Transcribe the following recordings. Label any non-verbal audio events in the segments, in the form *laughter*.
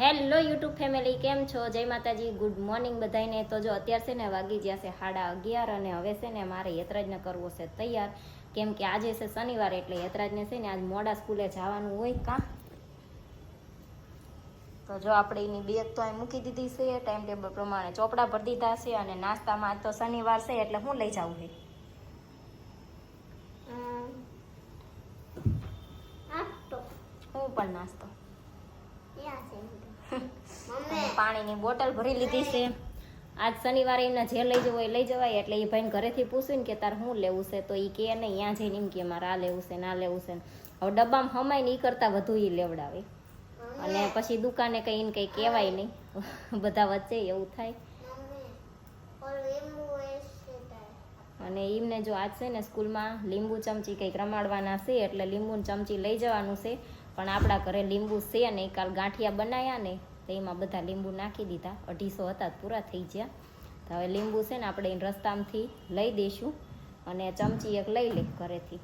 Hello YouTube family કેમ છો? જય માતાજી ગુડ મોર્નિંગ બધાને તો જો અત્યારે છે ને વાગી ગયા છે સાડા અગિયાર અને હવે છે ને મારે યતરાજને કરવો છે તૈયાર. કેમ કે આજે છે શનિવાર એટલે યતરાજને છે ને આજ મોડા સ્કૂલે જવાનું હોય કાં? તો જો આપણે એની બેગ તો અહીં મૂકી દીધી છે ટાઈમ ટેબલ પ્રમાણે ચોપડા ભરી દીધા છે અને નાસ્તામાં આજ તો શનિવાર છે એટલે હું લઈ જાઉં છે હું પણ નાસ્તો. પાણીની બોટલ ભરી લીધી છે. આજ શનિવારે એમને જે લઈ જવું હોય લઈ જવાય એટલે એ ભાઈને ઘરેથી પૂછ્યું ને કે તારે શું લેવું છે? તો એ કે નહીં ત્યાં જઈને એમ કે મારે આ લેવું છે ના લેવું છે હવે ડબ્બામાં હમાય ને એ કરતાં વધુ એ લેવડાવે. અને પછી દુકાને કંઈ એને કંઈ કહેવાય નહીં. *laughs* બધા વચ્ચે એવું થાય. અને એમને જો આજ છે ને સ્કૂલમાં લીંબુ ચમચી કંઈક રમાડવાના છે એટલે લીંબુ ચમચી લઈ જવાનું છે. પણ આપણા ઘરે લીંબુ છે ને કાલ ગાંઠિયા બનાવ્યા ને તો એમાં બધા લીંબુ નાખી દીધા. અઢીસો હતા પૂરા થઈ ગયા. તો હવે લીંબુ છે ને આપણે એને રસ્તામાંથી લઈ દઈશું અને ચમચી એક લઈ લે ઘરેથી.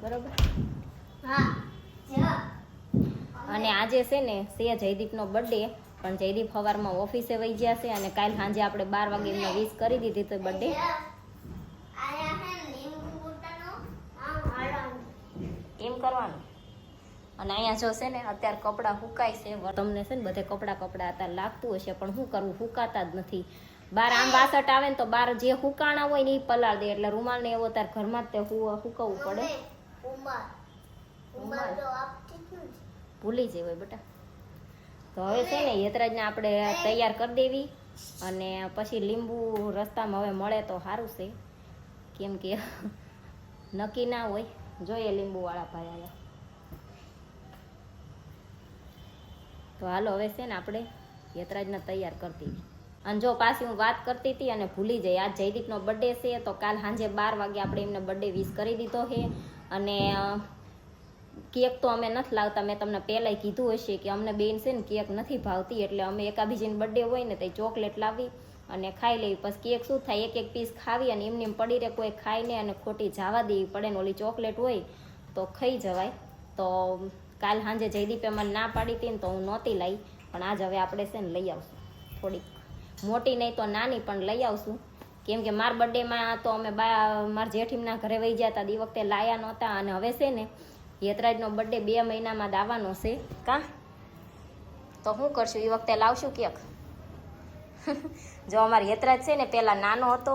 બરોબર? અને આજે છે ને છે જયદીપનો બર્થડે પણ જયદીપ સવારમાં ઓફિસે વહી ગયા છે અને કાલ સાંજે આપણે બાર વાગે એમને વિશ કરી દીધી તો બર્થડે એમ કરવાનું? અને અહીંયા જો છે ને અત્યારે કપડાં સુકાય છે. તમને છે ને બધે કપડાં કપડાં અત્યારે લાગતું હશે પણ શું કરવું સુકાતા જ નથી. બાર આમ વાસટ આવે ને તો બાર જે હુકાણા હોય ને એ પલાળ દે. એટલે રૂમાલ ને એવો તાર ઘરમાં જ તે હુકવવું પડે. ભૂલી જાય હોય બેટા. તો હવે છે ને યતરાજને આપણે તૈયાર કરી દેવી. અને પછી લીંબુ રસ્તામાં હવે મળે તો સારું છે. કેમ કે નક્કી ના હોય. જોઈએ લીંબુવાળા ભાઈ આયા. તો હાલો, હવે છે ને આપણે યતરાજને તૈયાર કરતી અને જો પાછી હું વાત કરતી હતી અને ભૂલી જઈ, આજ જયદીપનો બર્થડે છે, તો કાલ સાંજે બાર વાગે આપણે એમને બર્થડે વિશ કરી દીધો છે. અને કેક તો અમે નથી લાવતા, મેં તમને પહેલાંય કીધું હશે કે અમને બેન છે ને કેક નથી ભાવતી, એટલે અમે એકાબીજીને બર્થડે હોય ને તો ચોકલેટ લાવી અને ખાઈ લેવી. પછી કેક શું થાય, એક એક પીસ ખાવી અને એમને એમ પડી રહે, કોઈ ખાઈ ને અને ખોટી જવા દેવી પડે ને ઓલી ચોકલેટ હોય, તો ખાઈ જવાય. તો કાલ સાંજે જયદીપે મને ના પાડી હતી ને તો હું નહોતી લાવી પણ આજ હવે આપણે છે ને લઈ આવશું. થોડીક મોટી નહીં તો નાની પણ લઈ આવશું. કેમ કે માર બર્થડેમાં તો અમે બા, મારા જેઠીમના ઘરે વહી ગયા હતા. એ વખતે લાયા નહોતા અને હવે છે ને યતરાજનો બર્થડે બે મહિનામાં દાવાનો છે. કા? તો શું કરશું? એ વખતે લાવશું ક્યાંક? *laughs* જો અમારે યતરાજ છે ને પહેલાં નાનો હતો,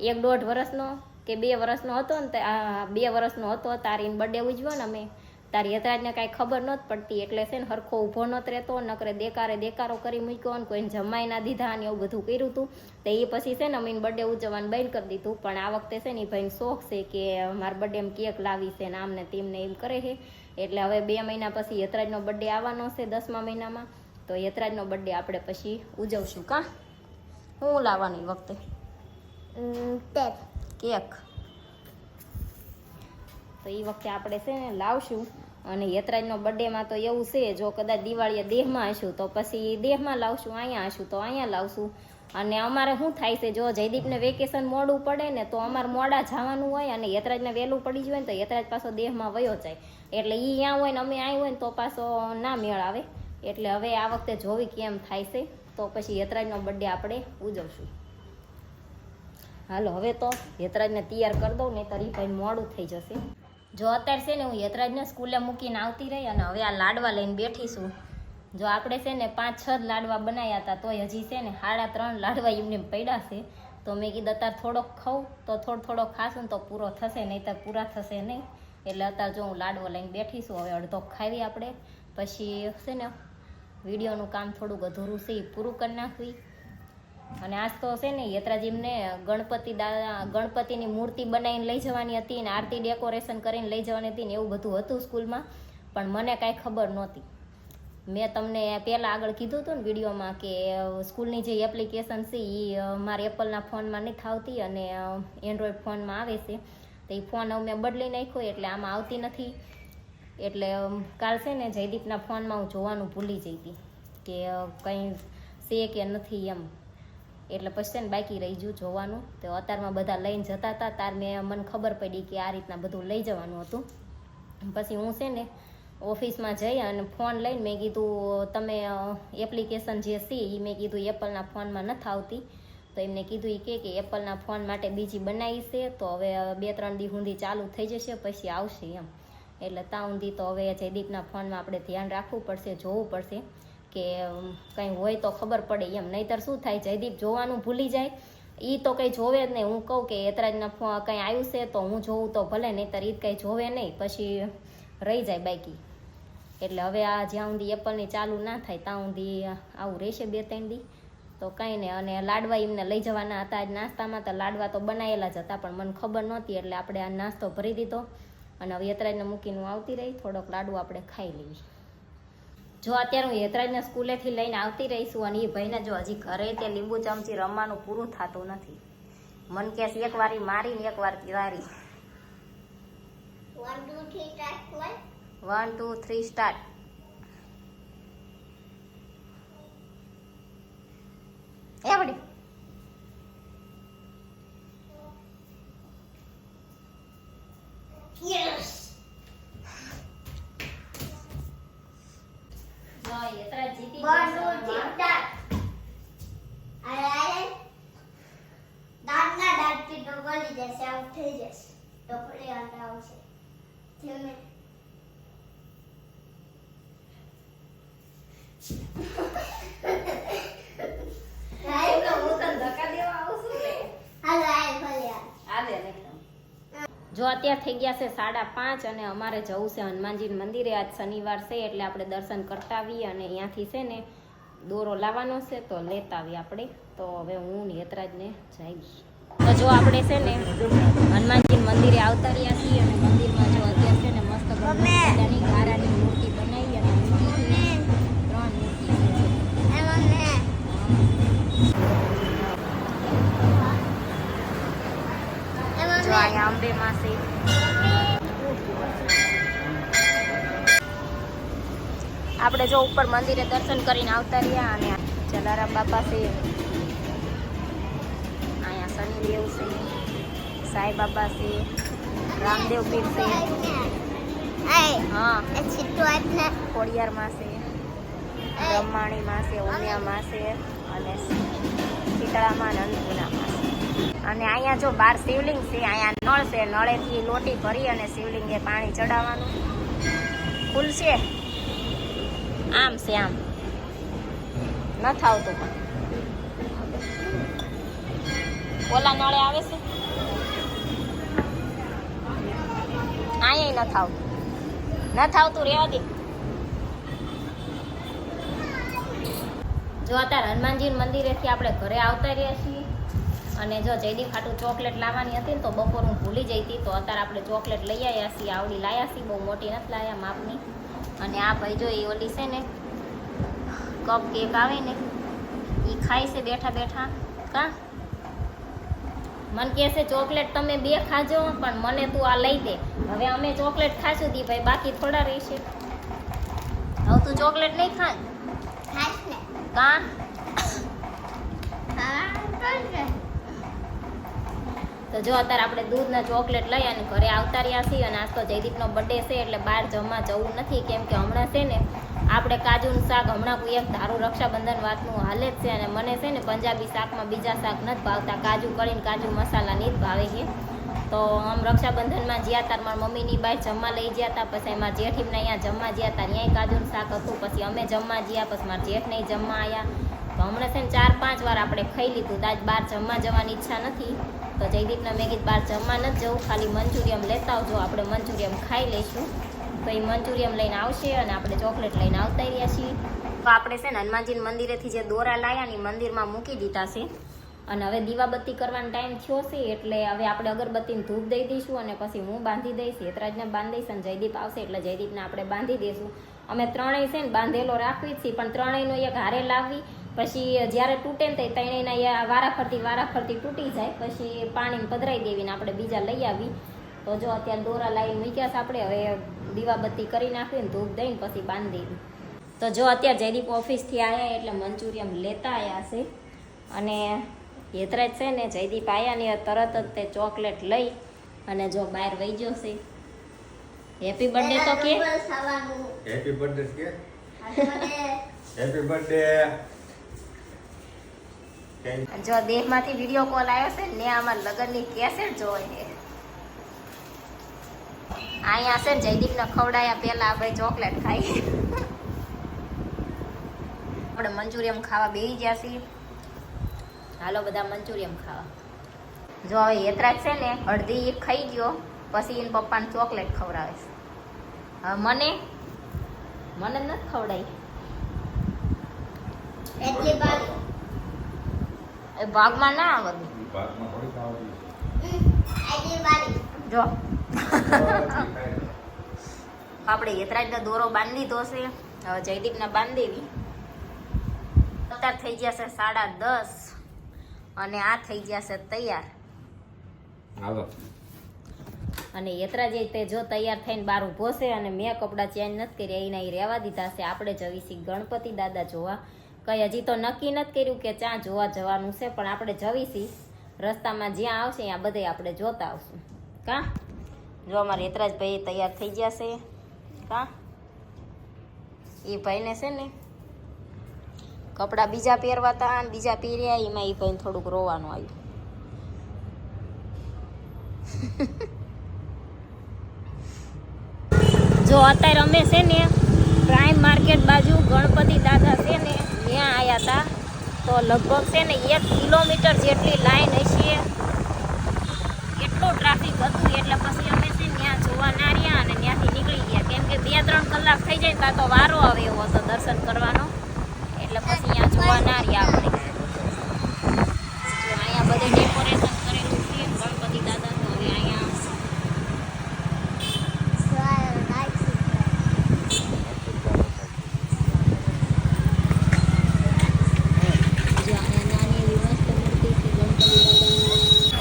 એક દોઢ વર્ષનો કે બે વર્ષનો હતો ને બે વર્ષનો હતો, તારીને બર્થડે ઉજવ્યો ને અમે. તારી યતરાજને કાંઈ ખબર નહોત પડતી. એટલે છે ને હરખો ઊભો નહોત રહેતો નકરે દેકારે દેકારો કરી મૂક્યો ને કોઈને જમાઈ ના દીધા અને એવું બધું કર્યું હતું તો એ પછી છે ને અમીન બર્થડે ઉજવવાનું બંધ કરી દીધું. પણ આ વખતે છે ને એ ભાઈને શોખ છે કે મારા બર્થડે કેક લાવી છે ને આમને તેમને એમ કરે છે. એટલે હવે બે મહિના પછી યતરાજનો બર્થડે આવવાનો છે દસમા મહિનામાં. તો યતરાજનો બર્થડે આપણે પછી ઉજવશું કાં? હું લાવવાની વખતે? કેક. તો એ વખતે આપણે છે ને લાવશું. અને યતરાજનો બર્થડેમાં તો એવું છે, જો કદાચ દિવાળીએ દેહમાં હશું, તો પછી દેહમાં લાવશું, અહીંયા હશું, તો અહીંયા લાવશું. અને અમારે શું થાય છે, જો જયદીપને વેકેશન મોડું પડે ને, તો અમારે મોડા જવાનું હોય અને યતરાજને વહેલું પડી જાય ને, તો યતરાજ પાછો દેહમાં વયો જાય. એટલે એ અહીંયા હોય ને, અમે અહીં હોય ને, તો પાછો ના મેળ આવે એટલે હવે આ વખતે જોવી કેમ થાય છે, તો પછી યતરાજનો બર્થડે આપણે ઉજવશું. હાલો, હવે તો યતરાજને તૈયાર કરી દઉં ને તરી ભાઈ મોડું થઈ જશે. જો અત્યારે છે ને હું યતરાજને સ્કૂલે મૂકીને આવતી રહી અને હવે આ લાડવા લઈને બેઠીશું. જો આપણે છે ને પાંચ છ જ લાડવા બનાવ્યા હતા, તોય હજી છે ને સાડા ત્રણ લાડવા એમને પડ્યા છે. તો મેં કીધું અત્યારે થોડોક ખાઉં, તો થોડો થોડો ખાશું તો પૂરો થશે નહીં તો પૂરા થશે નહીં. એટલે અત્યારે જો હું લાડવો લઈને બેઠીશું, હવે અડધો ખાવી આપણે. પછી છે ને વિડીયોનું કામ થોડુંક અધૂરું છે, એ પૂરું કરી નાખવી. અને આજ તો છે ને યત્રાજીમને ગણપતિ દાદા, ગણપતિની મૂર્તિ બનાવીને લઈ જવાની હતી ને આરતી ડેકોરેશન કરીને લઈ જવાની હતી ને એવું બધું હતું સ્કૂલમાં, પણ મને કાંઈ ખબર નહોતી. મેં તમને પહેલાં આગળ કીધું હતું ને વિડીયોમાં કે સ્કૂલની જે એપ્લિકેશન છે એ મારા એપલના ફોનમાં નથી થાવતી અને એન્ડ્રોઈડ ફોનમાં આવે છે. તો એ ફોન હવે મેં બદલી નાખ્યો એટલે આમાં આવતી નથી. એટલે કાલ છે ને જયદીપના ફોનમાં હું જોવાનું ભૂલી જઈ હતી કે કંઈ છે કે નથી એમ. એટલે પછી બાકી રહી ગયું જોવાનું. તો અત્યારમાં બધા લઈને જતા હતા. તાર મેં મને ખબર પડી કે આ રીતના બધું લઈ જવાનું હતું. પછી હું છે ને ઓફિસમાં જઈ અને ફોન લઈને મેં કીધું, તમે એપ્લિકેશન જે છે એ મેં કીધું એપલના ફોનમાં નથી આવતી. તો એમને કીધું એ કે કે એપલના ફોન માટે બીજી બનાવી છે. તો હવે બે ત્રણ દી સુધી ચાલુ થઈ જશે, પછી આવશે એમ. એટલે ત્યાં સુધી તો હવે જયદીપના ફોનમાં આપણે ધ્યાન રાખવું પડશે, જોવું પડશે. કે કંઈ હોય તો ખબર પડે એમ. નહીતર શું થાય? જયદીપ જોવાનું ભૂલી જાય. એ તો કંઈ જોવે જ નહીં. હું કહું કે એતરાજના કંઈ આવ્યું છે તો હું જોઉં તો ભલે, નહીતર એ કંઈ જોવે નહીં. પછી રહી જાય બાકી. એટલે હવે આ જ્યાં સુધી એપલની ચાલુ ના થાય, ત્યાં સુધી આવું રહેશે બે ત્રણ દી. તો કંઈ નહીં. અને લાડવા એમને લઈ જવાના હતા. આજ નાસ્તામાં તો લાડવા તો બનાવેલા જ હતા, પણ મને ખબર નહોતી. એટલે આપણે આ નાસ્તો ભરી દીધો. અને હવે એતરાજને મૂકીને આવતી રહી. થોડોક લાડુ આપણે ખાઈ લેવી જો અત્યારે હું યતરાજને સ્કૂલેથી લઈને આવતી રહીશું અને એ ભાઈને જો હજી ઘરે તે લીંબુ ચમચી રમવાનું પૂરું થતું નથી. મન કે એક વારી મારીને એક વાર Tiwari. One two three start એ વળી. Two, છે. three, start. અરે દાંતના દાંતથી જશે આઉટ થઈ જશે ફરી અંદર આવશે એમ તો હું તને ધક્કા દેવા આવું છું ને. હાલો આય ફરી આય. આવે નહીં જો અત્યારે થઈ ગયા છે સાડા પાંચ અને અમારે જવું છે હનુમાનજી મંદિરે. આજ શનિવાર છે એટલે આપણે દર્શન કરતા આવીએ અને અહીંયાથી છે ને દોરો લાવવાનો છે તો લેતા આવીએ આપણે. તો હવે હું ને યતરાજને જઈશ. તો જો આપણે છે ને હનુમાનજી મંદિરે આવતા રહ્યા છીએ અને મંદિરમાં જો અત્યારે છે ને મસ્ત જો મેં અહીંયા અંબે માં છે આપણે જો ઉપર મંદિરે દર્શન કરીને આવતા રહ્યા અને જલારામ બાપા છે. અહીંયા શનિદેવ છે, સાંઈ બાબા છે, રામદેવ પીર છે. હા. એ છે આટલે ખોડિયારમાં છે, ઉમિયા છે છે અને શીતળામાં અને અન્નપૂર્ણામાં છે અને અહીંયા જો બાર શિવલિંગ છે, અહીંયા નળ છે, નળેથી લોટી ભરી અને શિવલિંગે પાણી ચડાવવાનું. છે. આમ છે, આમ. નથી થાવતું પણ. ઓલા નળે આવે છે? અહીંયા નથી આવતું નથી આવતું રહેવા દે. જો અત્યારે હનુમાનજી મંદિરેથી આપણે ઘરે આવતા રહ્યા છીએ. અને જો જયદીપ ખાટું ચોકલેટ લાવવાની હતી ને તો બપોર હું ભૂલી જઈ હતી તો અત્યારે આપણે ચોકલેટ લઈ આવ્યા છીએ આવડી લાયા છીએ બહુ મોટી નથી લાવ્યા માપની. અને આ ભાઈ જો એ ઓલી છે ને કપ કેક આવે ને એ ખાય છે બેઠા બેઠા. કા? મને કહે છે ચોકલેટ તમે બે ખાજો પણ મને તું આ લઈ દે. હવે અમે ચોકલેટ ખાશું દી ભાઈ બાકી થોડા રહેશે. હવે તું ચોકલેટ નહીં ખા ને. કા? હા તો જો અત્યારે આપણે દૂધના ચોકલેટ લઈ અને ઘરે આવતા રહ્યા છીએ અને આજ તો જયદીપનો બર્થડે છે એટલે બહાર જમવા જવું નથી, કેમ કે હમણાં છે ને આપણે કાજુનું શાક હમણાં કોઈ એક ધારું રક્ષાબંધન વાતનું હાલે જ છે અને મને છે ને પંજાબી શાકમાં બીજા શાક નથી ભાવતા. કાજુ કરીને કાજુ મસાલાની જ ભાવે છે. તો આમ રક્ષાબંધનમાં જ્યાં તાર મારા મમ્મીની બાઈ જમવા લઈ ગયા હતા પછી એમાં જેઠીમને અહીંયા જમવા ગયા હતા ત્યાંય કાજુનું શાક હતું. પછી અમે જમવા ગયા, પછી મારા જેઠને જમવા આવ્યા તો હમણાં છે ને ચાર, પાંચ વાર આપણે ખાઈ લીધું આજ બહાર જમવા જવાની ઈચ્છા નથી. તો જયદીપને મેં કીધું બહાર જમવા નથી જવું, ખાલી મંચુરિયમ લેતા આવજો. આપણે મંચુરિયમ ખાઈ લઈશું. તો એ મંચુરિયમ લઈને આવશે અને આપણે ચોકલેટ લઈને આવતા રહ્યા છીએ. તો આપણે છે ને હનુમાનજી મંદિરેથી જે દોરા લાયા ને મંદિરમાં મૂકી દીધા છે. અને હવે દીવાબત્તી કરવાનો ટાઈમ થયો છે, એટલે હવે આપણે અગરબત્તીને ધૂપ દઈ દઈશું અને પછી હું બાંધી દઈશ, હેતરાજને બાંધી દઈશ અને જયદીપ આવશે, એટલે જયદીપને આપણે બાંધી દઈશું અમે ત્રણેય છે ને બાંધેલો રાખવી જ છીએ પણ ત્રણેયનો એક હારે લાવવી પછી જ્યારે તૂટે ને તો ત્રણેયના વારા ફરતી વારા ફરતી તૂટી જાય પછી પાણીને પધરાઈ દેવી ને આપણે બીજા લઈ આવી. તો જો અત્યારે દોરા લાવી મૂક્યા છે આપણે હવે દીવાબત્તી કરી નાખવી ને ધૂપ દઈને પછી બાંધી દેવી તો જો અત્યારે જયદીપ ઓફિસથી આવ્યા એટલે મંચુરિયમ લેતા આવ્યા છે. અને હેતરાજ છે ને જયદીપ આવ્યા ને તરત જ તે ચોકલેટ લઈ અને જો બહાર વહી ગયો છે. હેપી બર્થડે તો કે? હેપી બર્થડે કે? હેપી બર્થડે જો દેહમાંથી વીડિયો કોલ આવ્યો છે, ને આમાં લગ્નની કેસેટ જોઈ છે. અહીંયા છે ને જયદીપને ખવડાયા પહેલા આપણે ચોકલેટ ખાઈ આપણે મંચુરિયમ ખાવા બેસી ગયા છીએ. હાલો બધા મંચુરિયમ ખાવા. જો હવે હેતરાજ છે ને, અડધી એક ખાઈ ગયો, પછી એને પપ્પાને ચોકલેટ ખવડાવે છે. હવે મને મને નથી ખવડાવી એટલી બારી એ ભાગમાં ના આવતું ભાગમાં થોડી ખાવાની જો. આપણે યતરાજનો દોરો બાંધી દીધો છે. હવે જયદીપને બાંધી દેવી અત્યારે થઈ ગયા છે સાડા દસ અને આ થઈ ગયા છે તૈયાર. અને યતરાજે તે જો તૈયાર થઈને બહાર ઊભો છે અને મેં કપડાં ચેન્જ નથી કર્યા એના એ રહેવા દીધા છે. આપણે જવી છીએ ગણપતિ દાદા જોવા કઈ હજી તો નક્કી નથી કર્યું કે ત્યાં જોવા જવાનું છે, પણ આપણે જવીશી. રસ્તામાં જ્યાં આવશે ત્યાં બધે આપણે જોતા આવશું. કા? જો અમારા ભાઈ તૈયાર થઈ ગયા છે. કા? એ ભાઈને છે ને કપડાં બીજા પહેરવાતા અને બીજા પહેર્યા, એમાં એ ભાઈને થોડુંક રોવાનું આવ્યું. *laughs* જો અત્યારે અમે છે ને પ્રાઇમ માર્કેટ બાજુ ગણપતિ દાદા છે ને ત્યાં આવ્યા હતા તો લગભગ છે ને એક કિલોમીટર જેટલી લાઈન હશે. એટલું ટ્રાફિક હતું એટલે પછી અમે છે ત્યાં જોવા ના રહ્યા અને ત્યાંથી નીકળી ગયા. કેમ કે બે ત્રણ કલાક થઈ જાય ત્યાં તો વારો આવે એવો હતો દર્શન કરવાનો. એટલે પછી ત્યાં જોવા ના રહ્યા આપણે જો અહીંયા બધે ડેકોરેશન કરેલું છે ગણપતિ દાદા તો હવે અહીંયા જો અહીંયા નાની એવી મસ્ત મૂર્તિ છે ગણપતિ દાદાની.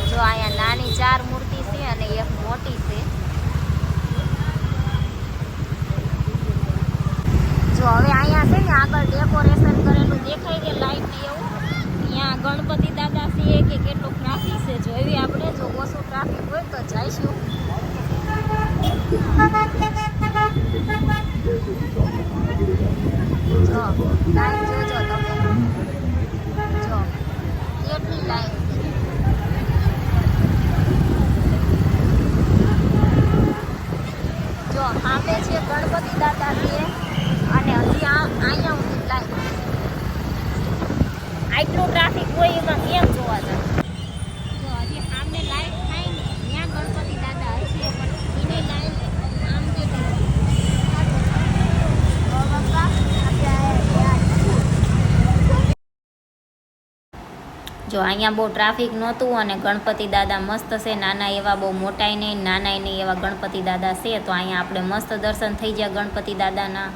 જો અહીંયા નાની ચાર મૂર્તિ છે અને એક મોટી છે જો હવે અહીંયા છે ને આગળ ડેકોરેશન કરેલું દેખાય છે લાઈટ ને એવું ત્યાં ગણપતિ દાદા છે કે કેટલું ટ્રાફિક છે જોઈવી આપણે જો ઓછું ટ્રાફિક હોય તો જઈશું જો લાઈન જોજો તમે જો કેટલી લાઈન છે જો સામે છે ગણપતિ દાદા છે અને હજી આ અહીંયા સુધી લાઈન આટલું ટ્રાફિક હોય એમાં કેમ જોવા જાય? જો પણ જો અહીંયા બહુ ટ્રાફિક નહોતું અને ગણપતિ દાદા મસ્ત છે, નાના એવા બહુ મોટાય નહીં નાનાય નહીં એવા ગણપતિ દાદા છે, તો અહીંયા આપણે મસ્ત દર્શન થઈ ગયા ગણપતિ દાદાના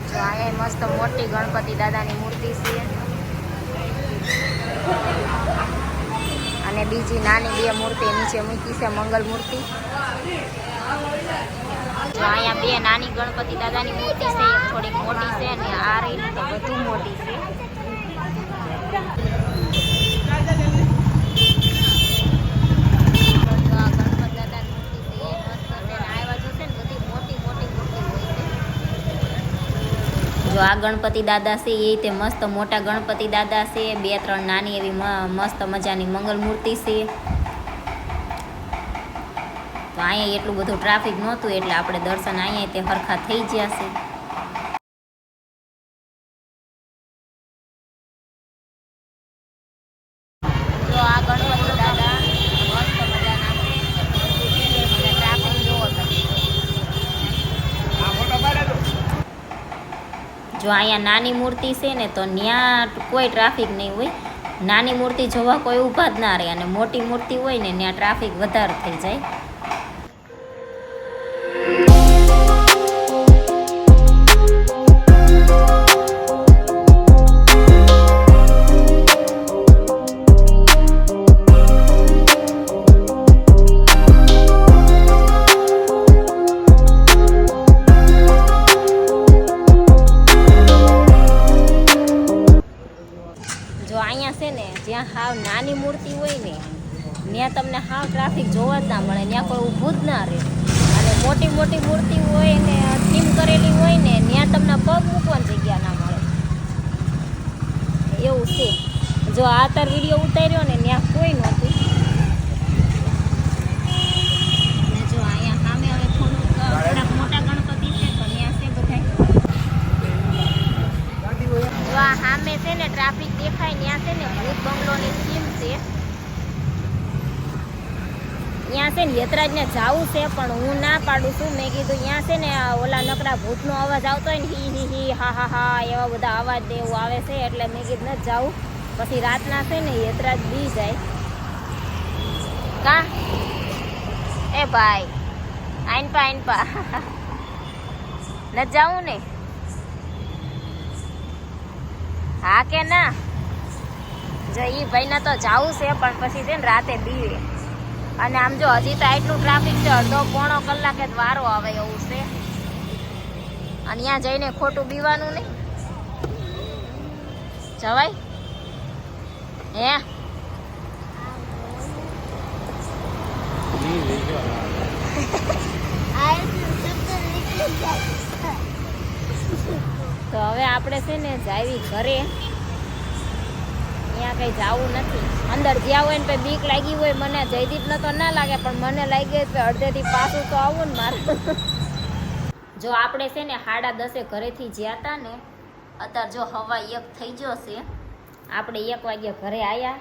જો અહીંયા મસ્ત મોટી ગણપતિ દાદાની મૂર્તિ છે અને બીજી નાની બે મૂર્તિ નીચે મૂકી છે મંગલ મૂર્તિ. અહીંયા બે નાની ગણપતિ દાદાની મૂર્તિ છે થોડીક મોટી છે અને આ રહી વધુ મોટી છે. જો આ ગણપતિ દાદા છે, એ તે મસ્ત મોટા ગણપતિ દાદા છે, બે ત્રણ નાની એવી મસ્ત મજાની મંગલ મૂર્તિ છે. તો અહીંયા એટલું બધું ટ્રાફિક નહોતું એટલે આપણે દર્શન અહીંયા તે હરખા થઈ ગયા છે. જો અહીંયા નાની મૂર્તિ છે ને તો ત્યાં કોઈ ટ્રાફિક નહીં હોય. નાની મૂર્તિ જોવા કોઈ ઊભા જ ના રહે અને મોટી મૂર્તિ હોય ને ત્યાં ટ્રાફિક વધારે થઈ જાય. જ્યાં હાવ નાની મૂર્તિ હોય ને, ત્યાં તમને હાવ ટ્રાફિક જોવા જ ના મળે, ત્યાં કોઈ ઊભું જ ના રહે. અને મોટી મોટી મૂર્તિ હોય ને થીમ કરેલી હોય ને, ત્યાં તમને પગ મૂકવાની જગ્યા ના મળે. એવું છે. જો આ તાર વીડિયો ઉતાર્યો ને, ત્યાં કોઈ નહોતું. સામે છે ને ટ્રાફિક દેખાય, ત્યાં છે ને ભૂત બંગલોની થીમ છે. ત્યાં છે ને યતરાજને જવું છે, પણ હું ના પાડું છું. મેં કીધું, ત્યાં છે ને ઓલા નકરા ભૂતનો અવાજ આવતો હોય ને, હી હી હી, હા હા હા, એવા બધા અવાજ ને એવું આવે છે. એટલે મેં કીધું, ન જાવું પછી રાતના છે ને યતરાજ બી જાય. કા? એ ભાઈ, આઈન પા આઈન પા. *laughs* ન જાઉં ને? હા કે ના? જો ઈ ભાઈને તો જવું છે પણ પછી છે ને રાતે બીવે. અને આમ જો હજી તો આટલું ટ્રાફિક છે અડધો પોણો કલાકે જ વારો આવે એવું છે. અને ત્યાં જઈને ખોટું બીવાનું નહીં. જવાય? હે? જાય. તો હવે આપણે છે ને જાવી ઘરે. અહીંયા કંઈ જવું નથી. અંદર જ્યાં હોય ને પછી બીક લાગી હોય, મને જયદીપને તો ના લાગે, પણ મને લાગી તો અડધેથી પાછું તો આવું ને મારું. જો આપણે છે ને સાડા દસે ઘરેથી જ્યાં હતા ને, અત્યારે જો હવા એક થઈ ગયો છે, આપણે એક વાગ્યે ઘરે આવ્યા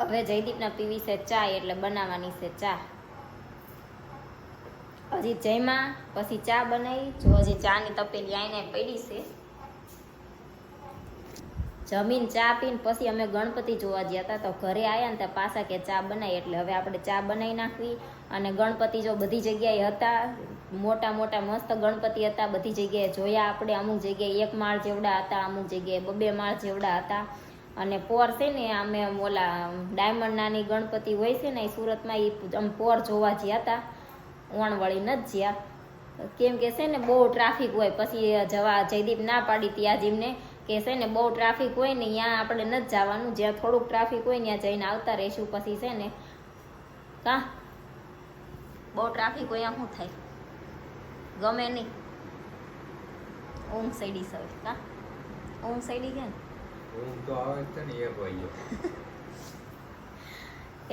હવે જયદીપના પીવી છે ચા, એટલે બનાવવાની છે ચા. હજી જયમાં પછી ચા બનાવી જો હજી ચાની તપેલી આઈને પડી છે. જમીન ચા પીને પછી અમે ગણપતિ જોવા ગયા હતા. તો ઘરે આવ્યા ને ત્યાં પાછા કે ચા બનાવી એટલે હવે આપણે ચા બનાવી નાખવી. અને ગણપતિ જો બધી જગ્યાએ હતા, મોટા મોટા મસ્ત ગણપતિ હતા, બધી જગ્યાએ જોયા આપણે. અમુક જગ્યાએ એક માળ જેવડા હતા, અમુક જગ્યાએ બબે માળ જેવડા હતા. અને પોર છે ને, અમે ઓલા ડાયમંડ નાની ગણપતિ હોય છે ને સુરતમાં એ પોર જોવા ગયા હતા. વણવળી નથી જ્યાં. કેમ કે છે ને બહુ ટ્રાફિક હોય, પછી જવા જયદીપ ના પાડી ત્યાં જીમને કે છે ને બહુ ટ્રાફિક હોય ને ત્યાં આપણે નથી જવાનું, જ્યાં થોડુંક ટ્રાફિક હોય ત્યાં જઈને આવતા રહીશું, પછી છે ને કા? બહુ ટ્રાફિક હોય શું થાય? ગમે નહીં. ઊંઘ સડી સવે, કા? ઊંઘ સડી ગયા ઊંઘ તો આવે છે ને, એક વાગ્યો.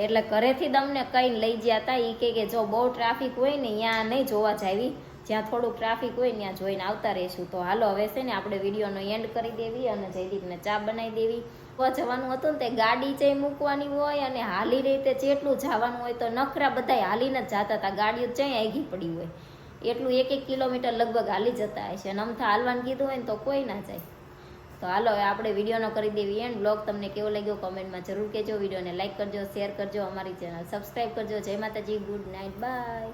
એટલે ઘરેથી જ અમને કઈ લઈ ગયા હતા એ કે કે જો બહુ ટ્રાફિક હોય ને ત્યાં નહીં જોવા જાવી જ્યાં થોડુંક ટ્રાફિક હોય ત્યાં જોઈને આવતા રહીશું. તો હાલો, હવે છે ને, આપણે વિડીયોનો એન્ડ કરી દેવી અને જયદીપને ચા બનાવી દેવી. જવાનું હતું ને, તે ગાડી જઈ મૂકવાની હોય અને હાલી રીતે જેટલું જવાનું હોય તો નખરા બધા હાલીને જ જતા હતા ગાડીઓ જ્યાં આગી પડી હોય. એટલું એક એક કિલોમીટર લગભગ હાલી જતા હશે. અને અમથા હાલવાનું કીધું હોય ને, તો કોઈ ના જાય. તો હાલો આપણે વિડીયોનો કરી દેવી એન્ડ. બ્લોગ તમને કેવો લાગ્યો કોમેન્ટમાં જરૂર કહેજો. વિડીયોને લાઇક કરજો, શેર કરજો, અમારી ચેનલ સબસ્ક્રાઈબ કરજો. જય માતાજી, ગુડ નાઇટ, બાય.